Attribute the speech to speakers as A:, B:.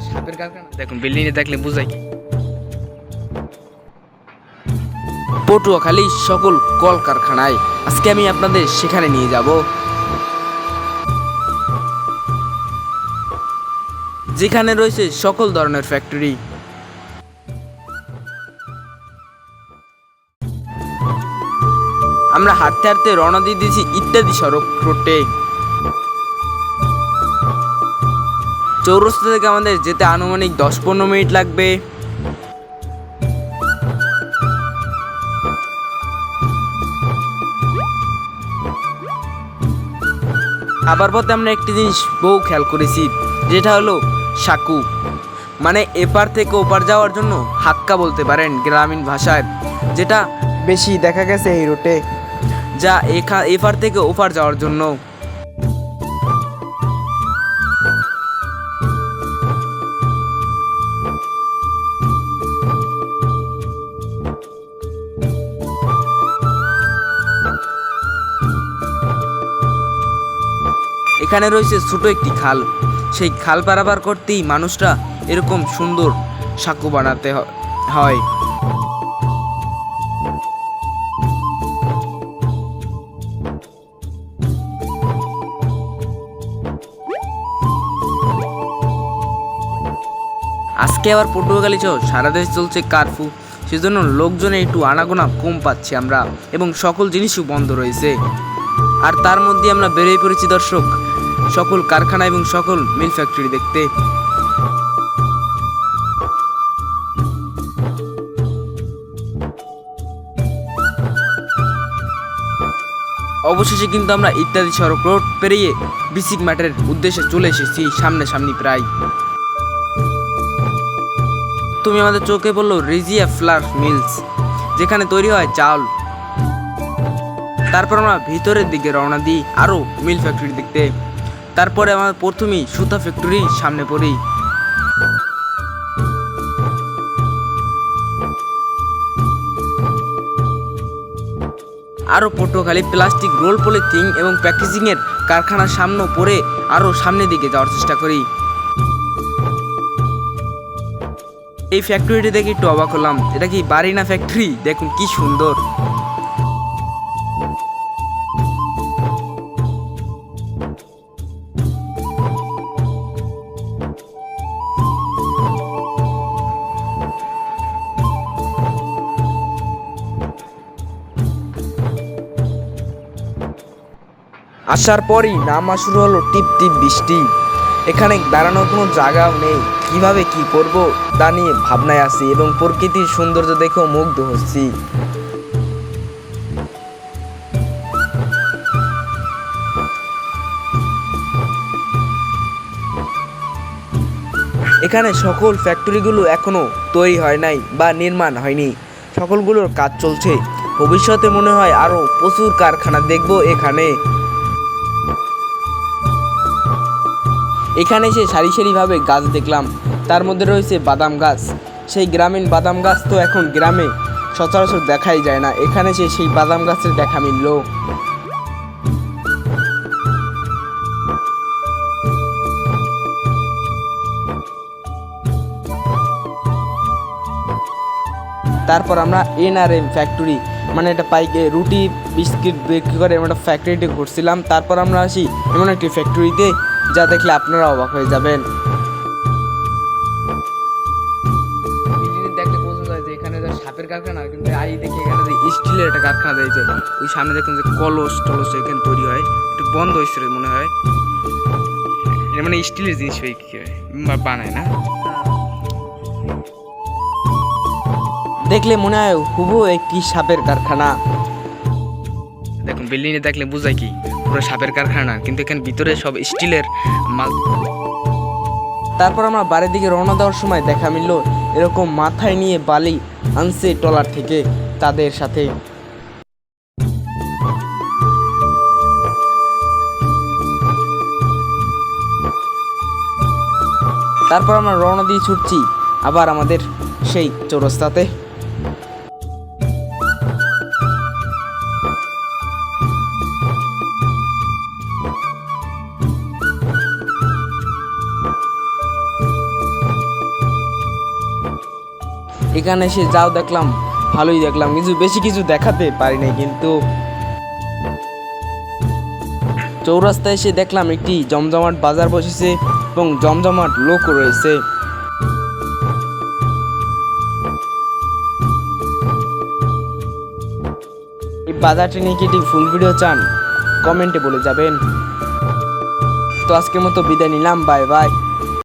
A: সাপের কারখানা দেখুন দেখলে বুঝাই পটুয়াখালী সকল কলকারখানায় আজকে আমি আপনাদের সেখানে নিয়ে যাব। যেখানে রয়েছে সকল ধরনের ফ্যাক্টরি আমরা হাঁটতে হাঁটতে রওনা দিয়ে দিয়েছি ইত্যাদি সড়ক রোডে চৌরাস্তা থেকে আমাদের যেতে আনুমানিক দশ পনেরো মিনিট লাগবে। আবার পথে আমরা একটি জিনিস বহু খেয়াল করেছি, যেটা হলো সাকু। মানে এপার থেকে ওপার যাওয়ার জন্য হাক্কা বলতে পারেন গ্রামীণ ভাষায়, যেটা বেশি দেখা গেছে এই রুটে যা এখা এপার থেকে ওপার যাওয়ার জন্য। এখানে রয়েছে ছোট একটি খাল। সেই খাল পারাবার করতেই মানুষরা এরকম সুন্দর সাঁকু বানাতে হয়। আজকে আবার পটুয়াখালী সহ সারা দেশ চলছে কারফু। সেজন্য লোকজনে একটু আনাগোনা কম পাচ্ছি আমরা এবং সকল জিনিসও বন্ধ রয়েছে। আর তার মধ্যে আমরা বেরিয়ে পড়েছি দর্শক। সকল কারখানা এবং সকল মিল ফ্যাক্টরি দেখতে। অবশেষে কিন্তু আমরা ইত্যাদি সড়ক রোড পেরিয়ে বিসিক মাঠের উদ্দেশ্যে চলে এসেছি সামনে সামনে প্রায়। তুমি আমাদের চোখে বলল রিজিয়া ফ্লার মিলস, যেখানে তৈরি হয় চাল। তারপর আমরা ভিতরের দিকে রওনা দিই আরও মিল ফ্যাক্টরি দেখতে। তারপরে আমার প্রথমেই সুতা ফ্যাক্টরি সামনে পড়ি আরও পটুয়াখালী প্লাস্টিক রোল পলিথিন এবং প্যাকেজিংয়ের কারখানার সামনে পড়ে আরও সামনের দিকে যাওয়ার চেষ্টা করি। এই ফ্যাক্টরিটি দেখে একটু অবাক হলাম। এটা কি বাড়ি না ফ্যাক্টরি দেখুন কি সুন্দর। আসার পরই নামা শুরু হলো টিপ টিপ বৃষ্টি। এখানে দাঁড়ানোর কোনো জায়গাও নেই। কীভাবে কি করব তা নিয়ে ভাবনায় আছি এবং প্রকৃতির সৌন্দর্য দেখেও মুগ্ধ হচ্ছি। এখানে সকল ফ্যাক্টরিগুলো এখনও তৈরি হয় নাই বা নির্মাণ হয়নি। সকলগুলোর কাজ চলছে। ভবিষ্যতে মনে হয় আরও প্রচুর কারখানা দেখব এখানে। এখানে এসে সারি সারিভাবে গাছ দেখলাম। তার মধ্যে রয়েছে বাদাম গাছ। সেই গ্রামীণ বাদাম গাছ তো এখন গ্রামে সচরাচর দেখাই যায় না। এখানে এসে সেই বাদাম গাছের দেখা মিলল। তারপর আমরা এনআরএম ফ্যাক্টরি মানে একটা পাইকে রুটি, বিস্কিট বিক্রি করে এমন একটা ফ্যাক্টরিতে ঘুরছিলাম তারপর আমরা আসি এমন একটি ফ্যাক্টরিতে যা দেখলে আপনারা অবাক হয়ে যাবেন। দেখলে বোঝা যায় যে এখানে যে সাপের কারখানা কিন্তু আই দেখি এখানে যে স্টিলের একটা কারখানা দিয়েছে ওই সামনে দেখুন যে কলস টলস এখানে তৈরি হয় একটু বন্ধ হয়েছিল মনে হয়। মানে স্টিলের জিনিস হয় কি হয় বানায় না? দেখলে মনে হয় হুবু একটি সাপের কারখানা। দেখুন বিল্ডিং এ দেখলে বুঝায় কি? পুরো সাপের কারখানা, কিন্তু এখানে ভিতরে সব স্টিলের মাল। তারপর আমরা বাড়ির দিকে রওনা দেওয়ার সময় দেখা মিলল এরকম মাথায় নিয়ে বালি আনছে টলার থেকে তাদের সাথে। তারপর আমরা রওনা দিয়ে ছুটছি আবার আমাদের সেই চৌরাস্তাতে। এখানে এসে যাও দেখলাম, ভালোই দেখলাম। কিছু বেশি কিছু দেখাতে পারি নাই, কিন্তু চৌরাস্তায় এসে দেখলাম একটি জমজমাট বাজার বসেছে এবং জমজমাট লোক রয়েছে। এই বাজারটি নিয়ে কি একটি ফুল ভিডিও চান? কমেন্টে বলে যাবেন। তো আজকের মতো বিদায় নিলাম, বাই বাই।